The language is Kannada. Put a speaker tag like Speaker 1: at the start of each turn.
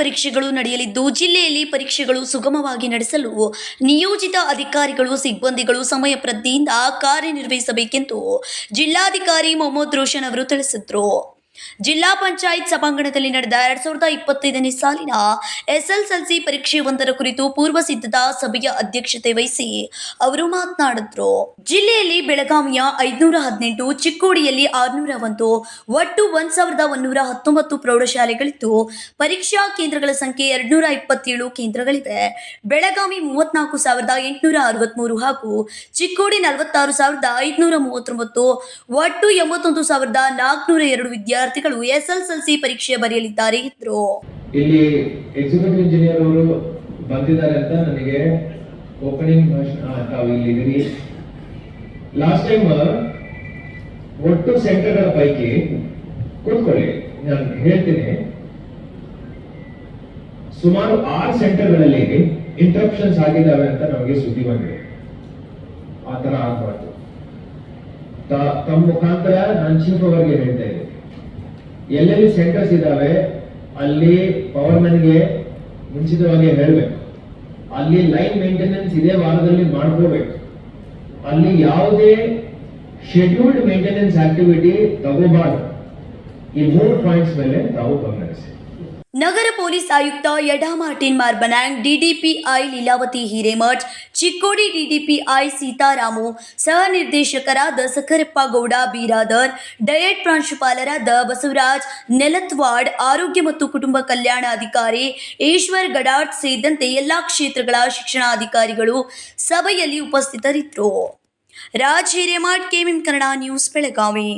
Speaker 1: ಪರೀಕ್ಷೆಗಳು ನಡೆಯಲಿದ್ದು, ಜಿಲ್ಲೆಯಲ್ಲಿ ಪರೀಕ್ಷೆಗಳು ಸುಗಮವಾಗಿ ನಡೆಸಲು ನಿಯೋಜಿತ ಅಧಿಕಾರಿಗಳು, ಸಿಬ್ಬಂದಿಗಳು ಸಮಯ ಪ್ರಜ್ಞೆಯಿಂದ ಕಾರ್ಯನಿರ್ವಹಿಸಬೇಕೆಂದು ಜಿಲ್ಲಾಧಿಕಾರಿ ಮೊಹಮ್ಮದ್ ರೋಷನ್ ಅವರು ತಿಳಿಸಿದರು. ಜಿಲ್ಲಾ ಪಂಚಾಯತ್ ಸಭಾಂಗಣದಲ್ಲಿ ನಡೆದ ಎರಡ್ ಸಾವಿರದ ಇಪ್ಪತ್ತೈದನೇ ಸಾಲಿನ ಎಸ್ಎಲ್ಸಿ ಪರೀಕ್ಷೆ ಒಂದರ ಕುರಿತು ಪೂರ್ವ ಸಿದ್ಧತಾ ಸಭೆಯ ಅಧ್ಯಕ್ಷತೆ ವಹಿಸಿ ಅವರು ಮಾತನಾಡಿದ್ರು. ಜಿಲ್ಲೆಯಲ್ಲಿ ಬೆಳಗಾವಿಯ ಐದುನೂರ ಹದಿನೆಂಟು, ಚಿಕ್ಕೋಡಿಯಲ್ಲಿ ಆರುನೂರ ಒಂದು, ಒಟ್ಟು ಒಂದ್ ಸಾವಿರದ ಒಂದೂರ ಹತ್ತೊಂಬತ್ತು ಪ್ರೌಢಶಾಲೆಗಳಿದ್ದು ಪರೀಕ್ಷಾ ಕೇಂದ್ರಗಳ ಸಂಖ್ಯೆ ಎರಡ್ನೂರ ಇಪ್ಪತ್ತೇಳು ಕೇಂದ್ರಗಳಿವೆ. ಬೆಳಗಾವಿ ಮೂವತ್ನಾಲ್ಕು ಸಾವಿರದ ಎಂಟುನೂರ ಅರವತ್ಮೂರು ಹಾಗೂ ಚಿಕ್ಕೋಡಿ ನಲವತ್ತಾರು ಸಾವಿರದ ಐದುನೂರ ಮೂವತ್ತೊಂಬತ್ತು, ಒಟ್ಟು ಎಂಬತ್ತೊಂದು ಸಾವಿರದ ನಾಲ್ಕುನೂರ ಎರಡು ವಿದ್ಯಾರ್ಥಿಗಳು ಎಸ್ಎಸ್ಎಲ್ಸಿ ಪರೀಕ್ಷೆ ಬರೆಯಲಿದ್ದಾರೆ, ಎಂದರು.
Speaker 2: ಇಲ್ಲಿ ಎಕ್ಸಿಕ್ಯೂಟಿವ್ ಇಂಜಿನಿಯರ್ ಅವರು ಬಂದಿದ್ದಾರೆ ಅಂತ ನನಗೆ ಓಪನಿಂಗ್ ಇಲ್ಲಿ ಲಾಸ್ಟ್ ಟೈಮ್ ಒಟ್ಟು ಸೆಂಟರ್ಗಳ ಪೈಕಿ ಕೂತ್ಕೊಳ್ಳಿ, ನಾನು ಹೇಳ್ತೀನಿ. ಸುಮಾರು ಆರು ಸೆಂಟರ್ಗಳಲ್ಲಿ ಇಂಟ್ರಪ್ಷನ್ಸ್ ಆಗಿದ್ದಾವೆ ಅಂತ ನಮಗೆ ಸುದ್ದಿ ಬಂದಿದೆ. ಆ ತರ ಆಗ್ಬಾರ್ದು. ತಮ್ಮ ಮುಖಾಂತರ ನಾನು ಚೀಫ್ ಅವರಿಗೆ ಹೇಳ್ತಾ ಎಲ್ಲೆಲ್ಲಿ ಸೆಂಟರ್ಸ್ ಇದ್ದಾವೆ ಅಲ್ಲಿ ಪವರ್ ಮ್ಯಾನ್ಗೆ ಮುಂಚಿತವಾಗಿ ಹೇಳ್ಬೇಕು. ಅಲ್ಲಿ ಲೈನ್ ಮೇಂಟೆನೆನ್ಸ್ ಇದೇ ವಾರದಲ್ಲಿ ಮಾಡ್ಕೋಬೇಕು. ಅಲ್ಲಿ ಯಾವುದೇ ಶೆಡ್ಯೂಲ್ಡ್ ಮೇಂಟೆನೆನ್ಸ್ ಆಕ್ಟಿವಿಟಿ ತಗೋಬಾರ್ದು. ಈ ಮೂರು ಪಾಯಿಂಟ್ಸ್ ಮೇಲೆ ತಾವು ಗಮನಿಸಿ
Speaker 1: ನಗರ ಪೊಲೀಸ್ ಆಯುಕ್ತ Yeda Martin Marbaniang DDPI Leelavathi Hiremath, Chikkodi DDPI Seetharamu ಸಹ ನಿರ್ದೇಶಕರಾದ ಸಖರಪ್ಪ ಗೌಡ, ಬೀರಾದರ್, ಡಯಟ್ ಪ್ರಾಂಶುಪಾಲರಾದ ಬಸವರಾಜ್, ನೆಲತ್ವಾಡ್, ಆರೋಗ್ಯ ಮತ್ತು ಕುಟುಂಬ ಕಲ್ಯಾಣಾಧಿಕಾರಿ ಈಶ್ವರ್ ಗಡಾಟ್ ಸೇರಿದಂತೆ ಎಲ್ಲಾ ಕ್ಷೇತ್ರಗಳ ಶಿಕ್ಷಣಾಧಿಕಾರಿಗಳು ಸಭೆಯಲ್ಲಿ ಉಪಸ್ಥಿತರಿದ್ದರು. Raj Hiremath KM Kannada news, Belagavi.